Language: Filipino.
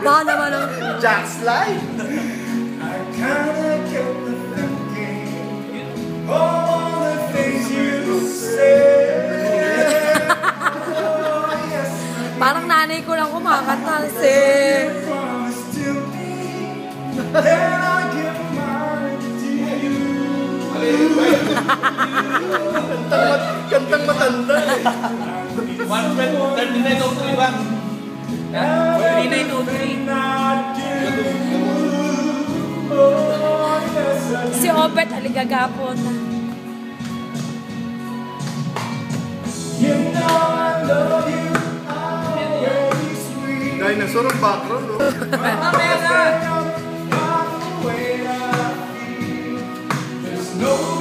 Haba naman ang... Jack Slide! Parang nanay ko lang kumakanta. Si... Kantang, mat kantang matanda eh. 3903 ba? 3903. si Obet Aligagapon. You know I love you always sweet. Dinosaur ang background, oh. no? Mamaya na! No